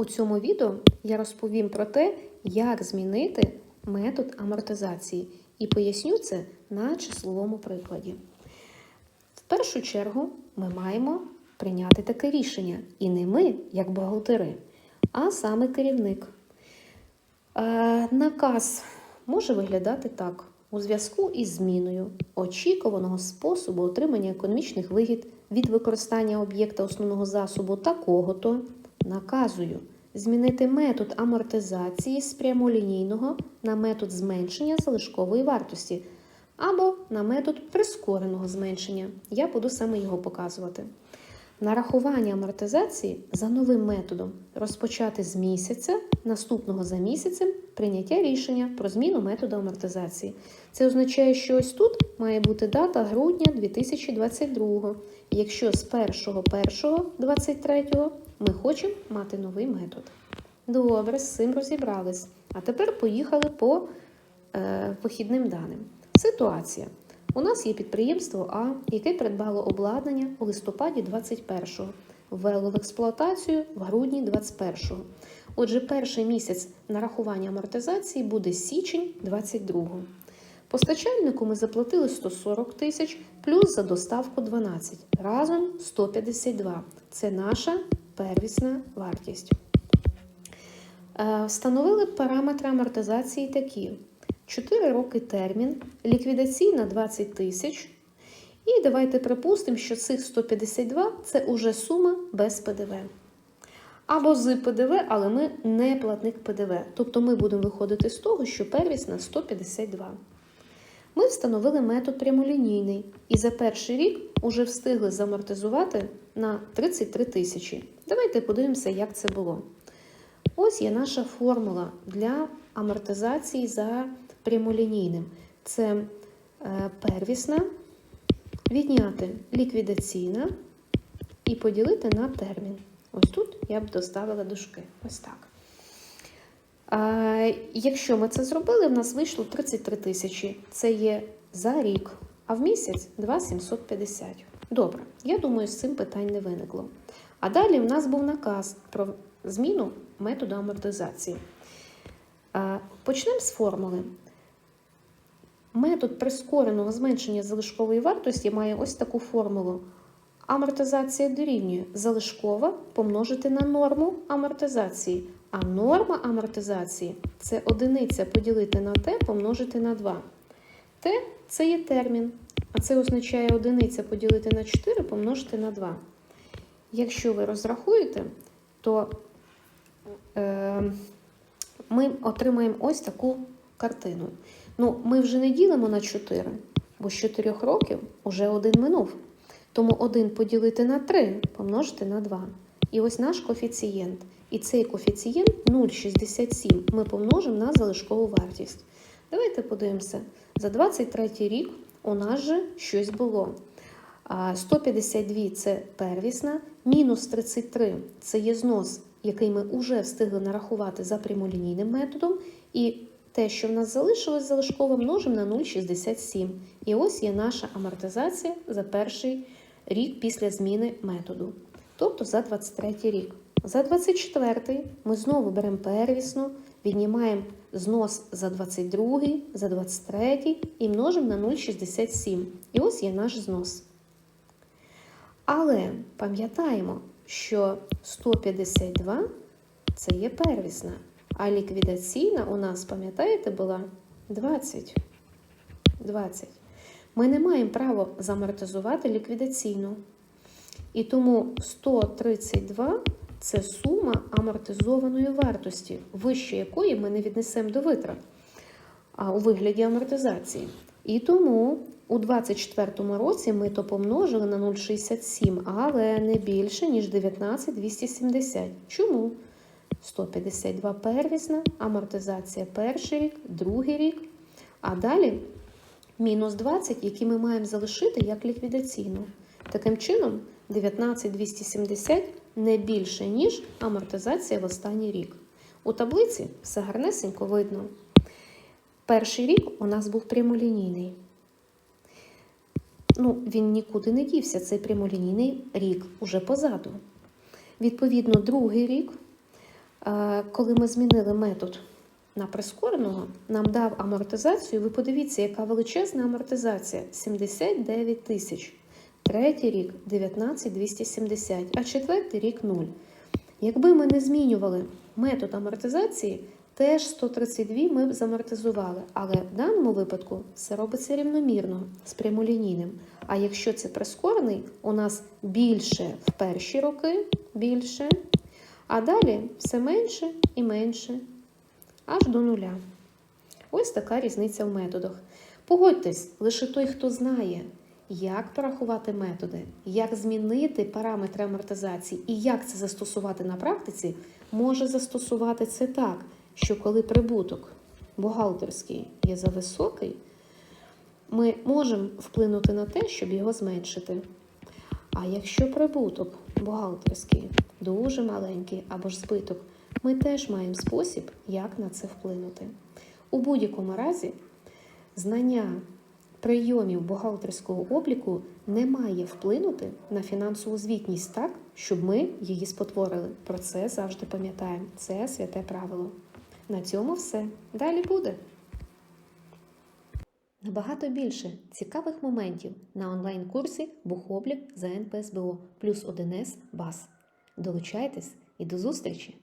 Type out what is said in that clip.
У цьому відео я розповім про те, як змінити метод амортизації і поясню це на числовому прикладі. В першу чергу ми маємо прийняти таке рішення. І не ми, як бухгалтери, а саме керівник. Е, наказ може виглядати так: у зв'язку із зміною очікуваного способу отримання економічних вигід від використання об'єкта основного засобу такого-то наказую змінити метод амортизації з прямолінійного на метод зменшення залишкової вартості або на метод прискореного зменшення. Я буду саме його показувати. Нарахування амортизації за новим методом розпочати з місяця, наступного за місяцем прийняття рішення про зміну методу амортизації. Це означає, що ось тут має бути дата грудня 2022, якщо з 1.1.23 ми хочемо мати новий метод. Добре, з цим розібрались. А тепер поїхали по е, вихідним даним. Ситуація. У нас є підприємство А, яке придбало обладнання у листопаді 21-го, ввело в експлуатацію в грудні 21-го. Отже, перший місяць нарахування амортизації буде січень 22-го. Постачальнику ми заплатили 140 тисяч плюс за доставку 12. Разом 152. Це наша первісна вартість. Е, Встановили параметри амортизації такі: 4 роки термін, ліквідаційна 20 тисяч. І давайте припустимо, що цих 152 це уже сума без ПДВ. Або з ПДВ, але ми не платник ПДВ. Тобто ми будемо виходити з того, що первісна 152. Ми встановили метод прямолінійний і за перший рік вже встигли замортизувати на 33 тисячі. Давайте подивимося, як це було. Ось є наша формула для амортизації за прямолінійним. Це е, первісна, відняти ліквідаційна і поділити на термін. Ось тут я б доставила дужки. Ось так. А, якщо ми це зробили, в нас вийшло 33 тисячі. Це є за рік, а в місяць 2,750. Добре, я думаю, з цим питань не виникло. А далі в нас був наказ про зміну методу амортизації. Почнемо з формули. Метод прискореного зменшення залишкової вартості має ось таку формулу. Амортизація дорівнює залишкова помножити на норму амортизації. А норма амортизації це одиниця поділити на t помножити на 2. T це є термін, а це означає одиниця поділити на 4 помножити на 2. Якщо ви розрахуєте, то е, ми отримаємо ось таку картину. Ну, ми вже не ділимо на 4, бо з 4 років вже один минув. Тому 1 поділити на 3 помножити на 2. І ось наш коефіцієнт. І цей коефіцієнт 0,67 ми помножимо на залишкову вартість. Давайте подивимося. За 23 рік у нас же щось було. 152 це первісна, мінус 33 це є знос, який ми вже встигли нарахувати за прямолінійним методом. І те, що в нас залишилось залишково, множимо на 0,67. І ось є наша амортизація за перший рік після зміни методу. Тобто за 23 рік. За 24 ми знову беремо первісну, віднімаємо знос за 22, за 23 і множимо на 0,67. І ось є наш знос. Але пам'ятаємо, що 152 це є первісна, а ліквідаційна у нас, пам'ятаєте, була 20. 20. Ми не маємо права замортизувати ліквідаційну. І тому 132 це сума амортизованої вартості, вище якої ми не віднесемо до витрат, а у вигляді амортизації. І тому у 2024 році ми то помножили на 0,67, але не більше, ніж 19,270. Чому? 152 первісна, амортизація перший рік, другий рік. А далі мінус 20, які ми маємо залишити як ліквідаційну. Таким чином, 19270 не більше, ніж амортизація в останній рік. У таблиці все гарнесенько видно. Перший рік у нас був прямолінійний. Ну, він нікуди не дівся, цей прямолінійний рік уже позаду. Відповідно, другий рік Коли ми змінили метод на прискореного, нам дав амортизацію. Ви подивіться, яка величезна амортизація 79 тисяч. Третій рік 19 270, а четвертий рік 0. Якби ми не змінювали метод амортизації, теж 132 ми б замортизували. Але в даному випадку все робиться рівномірно з прямолінійним. А якщо це прискорений, у нас більше в перші роки, більше, а далі все менше і менше, аж до нуля. Ось така різниця в методах. Погодьтесь, лише той, хто знає, як порахувати методи, як змінити параметри амортизації і як це застосувати на практиці, може застосувати це так, що коли прибуток бухгалтерський є зависокий, ми можемо вплинути на те, щоб його зменшити. А якщо прибуток бухгалтерський дуже маленький або ж збиток, ми теж маємо спосіб, як на це вплинути. У будь-якому разі, знання прийомів бухгалтерського обліку не має вплинути на фінансову звітність так, щоб ми її спотворили. Про це завжди пам'ятаємо. Це святе правило. На цьому все. Далі буде. Набагато більше цікавих моментів на онлайн-курсі Бухоблік за НПСБО плюс 1С БАС. Долучайтесь і до зустрічі!